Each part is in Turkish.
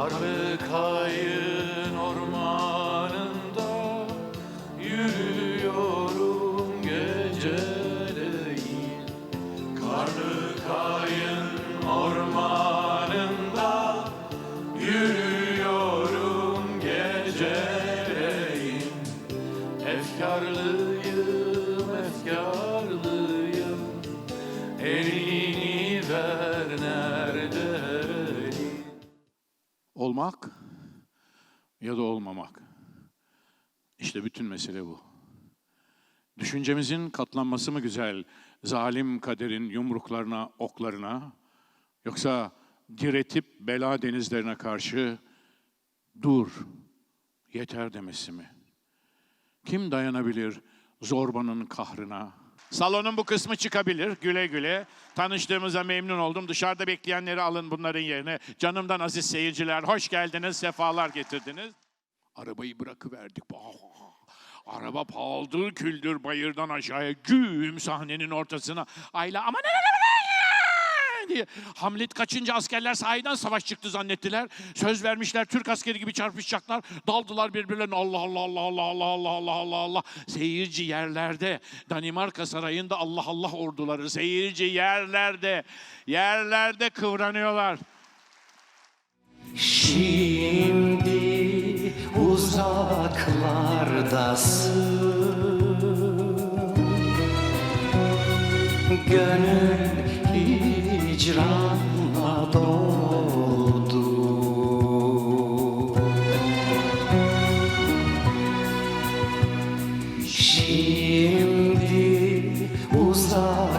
Karlı kayın ormanında yürüyorum geceleyin. Karlı kayın ormanında yürüyorum geceleyin. Efkarlıyım, efkarlıyım. Elini ver neredeyim Olmak ya da olmamak. İşte bütün mesele bu. Düşüncemizin katlanması mı güzel, zalim kaderin yumruklarına, oklarına, yoksa diretip bela denizlerine karşı dur, yeter demesi mi? Kim dayanabilir zorbanın kahrına? Salonun bu kısmı çıkabilir güle güle. Tanıştığımıza memnun oldum. Dışarıda bekleyenleri alın bunların yerine. Canımdan aziz seyirciler hoş geldiniz, sefalar getirdiniz. Arabayı bırakıverdik. Araba paldır küldür bayırdan aşağıya güm sahnenin ortasına. Ayla aman diye. Hamlet kaçınca askerler sahiden savaş çıktı zannettiler. Söz vermişler Türk askeri gibi çarpışacaklar. Daldılar birbirlerine Allah Allah Allah Allah Allah Allah Allah Allah Allah. Seyirci yerlerde Danimarka sarayında Allah Allah orduları seyirci yerlerde yerlerde kıvranıyorlar. Şimdi uzaklardasın Gönül hicranla doldu Şimdi uzaklardasın.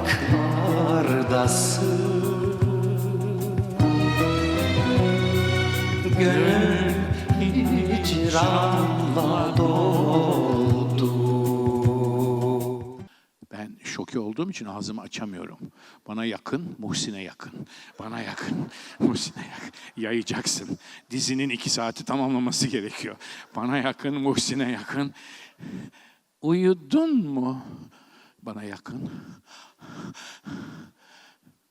Gönül hicranla doldu Şoke olduğum için ağzımı açamıyorum. Bana yakın, Muhsin'e yakın. Bana yakın, Muhsin'e yakın. Yayacaksın. Dizinin iki saati tamamlaması gerekiyor. Bana yakın, Muhsin'e yakın. Uyudun mu? Bana yakın.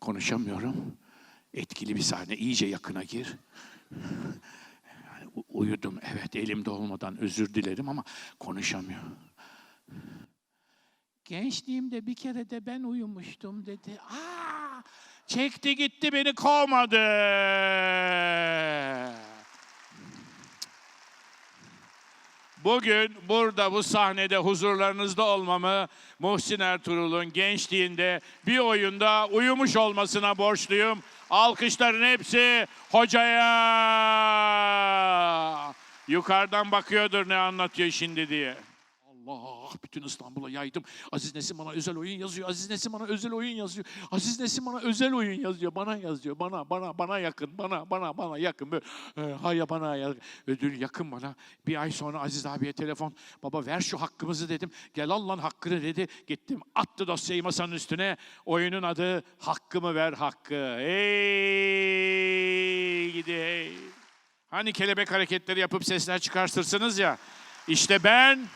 Konuşamıyorum. Etkili bir sahne. İyice yakına gir. Uyudum. Evet elimde olmadan özür dilerim ama konuşamıyor. Gençliğimde bir kere de ben uyumuştum dedi. Aa, çekti gitti beni kovmadı. Bugün burada bu sahnede huzurlarınızda olmamı Muhsin Ertuğrul'un gençliğinde bir oyunda uyumuş olmasına borçluyum. Alkışların hepsi hocaya. Yukarıdan bakıyordur ne anlatıyor şimdi diye. Allah bütün İstanbul'a yaydım. Aziz Nesin bana özel oyun yazıyor. Aziz Nesin bana özel oyun yazıyor. Aziz Nesin bana özel oyun yazıyor. Bana yazıyor. Bana bana bana yakın. Bana bana bana yakın. Böyle, e, hayır bana yakın. Ödül yakın bana. Bir ay sonra Aziz abiye telefon. Baba ver şu hakkımızı dedim. Gel al lan hakkını dedi. Gittim attı dosyayı masanın üstüne. Oyunun adı Hakkımı Ver Hakkı. Hey gidi hey. Hani kelebek hareketleri yapıp sesler çıkartırsınız ya. İşte ben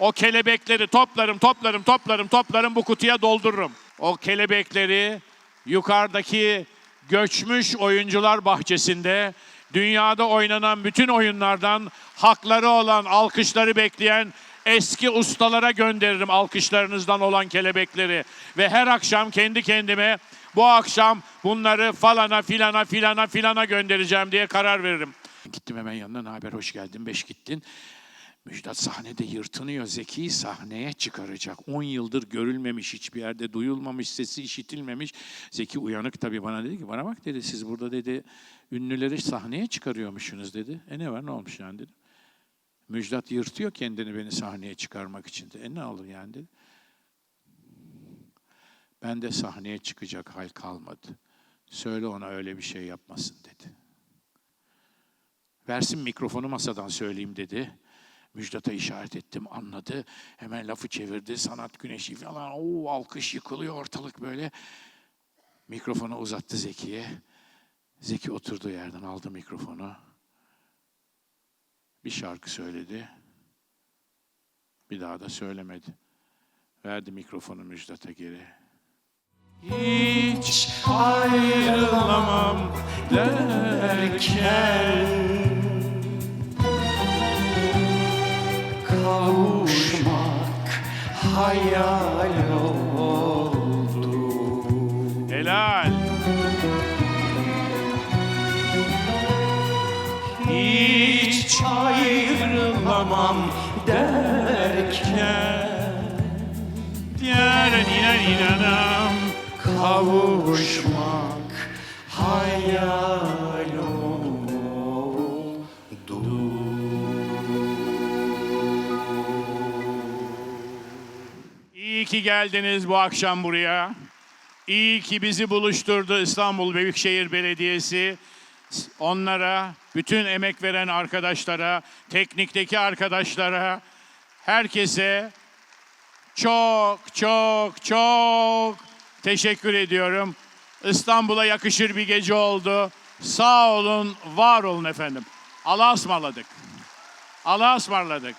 o kelebekleri toplarım, toplarım, toplarım, toplarım bu kutuya doldururum. O kelebekleri yukarıdaki göçmüş oyuncular bahçesinde dünyada oynanan bütün oyunlardan hakları olan, alkışları bekleyen eski ustalara gönderirim alkışlarınızdan olan kelebekleri. Ve her akşam kendi kendime bu akşam bunları falana filana filana filana göndereceğim diye karar veririm. Gittim hemen yanına haber hoş geldin beş gittin. Müjdat sahnede yırtınıyor. Zeki sahneye çıkaracak. 10 yıldır görülmemiş, hiçbir yerde duyulmamış, sesi işitilmemiş. Zeki uyanık tabii bana dedi ki, bana bak dedi, siz burada dedi ünlüleri sahneye çıkarıyormuşsunuz dedi. E ne var ne olmuş yani dedi. Müjdat yırtıyor kendini beni sahneye çıkarmak için. dedi. E ne olur yani dedi. Ben de sahneye çıkacak hal kalmadı. Söyle ona öyle bir şey yapmasın dedi. Versin mikrofonu masadan söyleyeyim dedi. Müjdat'a işaret ettim anladı. Hemen lafı çevirdi. Sanat güneşi falan. Oo, alkış yıkılıyor ortalık böyle. Mikrofonu uzattı Zeki'ye. Zeki oturduğu yerden aldı mikrofonu. Bir şarkı söyledi. Bir daha da söylemedi. Verdi mikrofonu Müjdat'a geri. Hiç ayrılamam derken hayal oldu Helal. Hiç ayrılamam derken Diğer inen inanam. Kavuşmak hayal ki geldiniz bu akşam buraya. İyi ki bizi buluşturdu İstanbul Büyükşehir Belediyesi. Onlara, bütün emek veren arkadaşlara, teknikteki arkadaşlara, herkese çok çok çok teşekkür ediyorum. İstanbul'a yakışır bir gece oldu. Sağ olun, var olun efendim. Allah'a ısmarladık. Allah'a ısmarladık.